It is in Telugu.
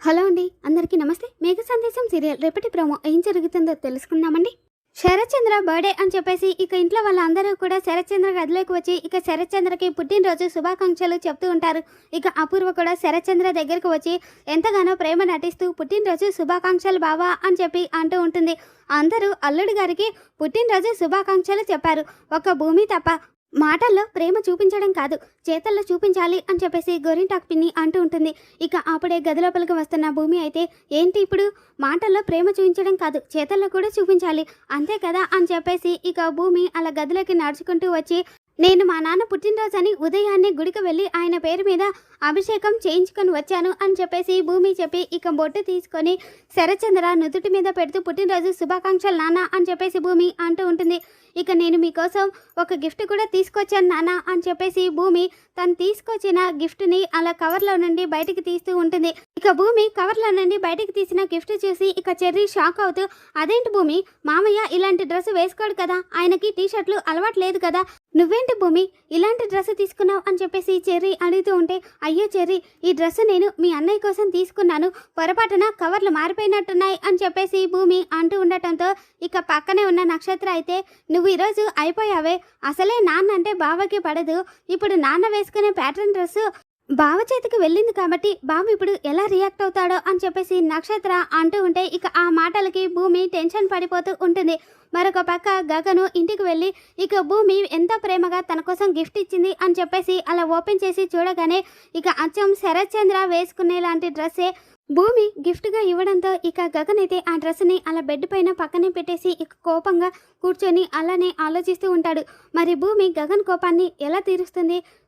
హలో అండి అందరికీ నమస్తే. మేఘ సందేశం సీరియల్ రేపటి ప్రోమో ఏం జరుగుతుందో తెలుసుకుందామండి. శరత్చంద్ర బర్త్డే అని చెప్పేసి ఇక ఇంట్లో వాళ్ళందరూ కూడా శరత్చంద్ర గదిలోకి వచ్చి ఇక శరత్చంద్రకి పుట్టినరోజు శుభాకాంక్షలు చెప్తూ ఉంటారు. ఇక అపూర్వ కూడా శరత్చంద్ర దగ్గరకు వచ్చి ఎంతగానో ప్రేమ నటిస్తూ పుట్టినరోజు శుభాకాంక్షలు బావా అని చెప్పి అంటూ ఉంటుంది. అందరూ అల్లుడు గారికి పుట్టినరోజు శుభాకాంక్షలు చెప్పారు. ఒక భూమి తప్ప మాటల్లో ప్రేమ చూపించడం కాదు చేతల్లో చూపించాలి అని చెప్పేసి గోరింటాక్ పిన్ని అంటూ ఉంటుంది. ఇక అప్పుడే గదిలోపలికి వస్తున్న భూమి అయితే ఏంటి ఇప్పుడు? మాటల్లో ప్రేమ చూపించడం కాదు చేతల్లో కూడా చూపించాలి. అంతే కదా అని చెప్పేసి ఇక భూమి అలా గదిలోకి నడుచుకుంటూ వచ్చి నేను మా నాన్న పుట్టినరోజని ఉదయాన్నే గుడికి వెళ్ళి ఆయన పేరు మీద అభిషేకం చేయించుకొని వచ్చాను అని చెప్పేసి భూమి చెప్పి ఇక బొట్టు తీసుకొని శరచంద్ర నుదుటి మీద పెడుతూ పుట్టినరోజు శుభాకాంక్షలు నాన్న అని చెప్పేసి భూమి అంటూ ఉంటుంది. ఇక నేను మీకోసం ఒక గిఫ్ట్ కూడా తీసుకొచ్చాను నాన్న అని చెప్పేసి భూమి తను తీసుకొచ్చిన గిఫ్ట్ని అలా కవర్లో నుండి బయటికి తీస్తూ ఉంటుంది. ఇక భూమి కవర్లో నుండి బయటికి తీసిన గిఫ్ట్ చూసి ఇక చెర్రీ షాక్ అవుతూ అదేంటి భూమి? మామయ్య ఇలాంటి డ్రెస్ వేసుకోడు కదా. ఆయనకి టీ షర్ట్లు అలవాటు లేదు కదా. నువ్వేంటి భూమి? ఇలాంటి డ్రెస్ తీసుకున్నావు? అని చెప్పేసి చెర్రీ అడుగుతూ ఉంటే అయ్యో చెర్రీ ఈ డ్రెస్ నేను మీ అన్నయ్య కోసం తీసుకున్నాను. పొరపాటున కవర్లు మారిపోయినట్టున్నాయి అని చెప్పేసి భూమి అంటూ ఉండటంతో ఇక పక్కనే ఉన్న నక్షత్ర అయితే నువ్వు ఈరోజు అయిపోయావే. అసలే నాన్న అంటే బావకి పడదు. ఇప్పుడు నాన్న వేసుకునే ప్యాటర్న్ డ్రెస్ బావ చేతికి వెళ్ళింది కాబట్టి బావ ఇప్పుడు ఎలా రియాక్ట్ అవుతాడో అని చెప్పేసి నక్షత్ర అంటూ ఉంటే ఇక ఆ మాటలకి భూమి టెన్షన్ పడిపోతూ ఉంటుంది. మరొక పక్క గగను ఇంటికి వెళ్ళి ఇక భూమి ఎంత ప్రేమగా తన కోసం గిఫ్ట్ ఇచ్చింది? అని చెప్పేసి అలా ఓపెన్ చేసి చూడగానే ఇక అచ్చం శరత్ చంద్ర వేసుకునే లాంటి డ్రెస్సే భూమి గిఫ్ట్గా ఇవ్వడంతో ఇక గగన్ అయితే ఆ డ్రెస్ని అలా బెడ్ పైన పక్కనే పెట్టేసి ఇక కోపంగా కూర్చొని అలానే ఆలోచిస్తూ ఉంటాడు. మరి భూమి గగన్ కోపాన్ని ఎలా తీరుస్తుంది?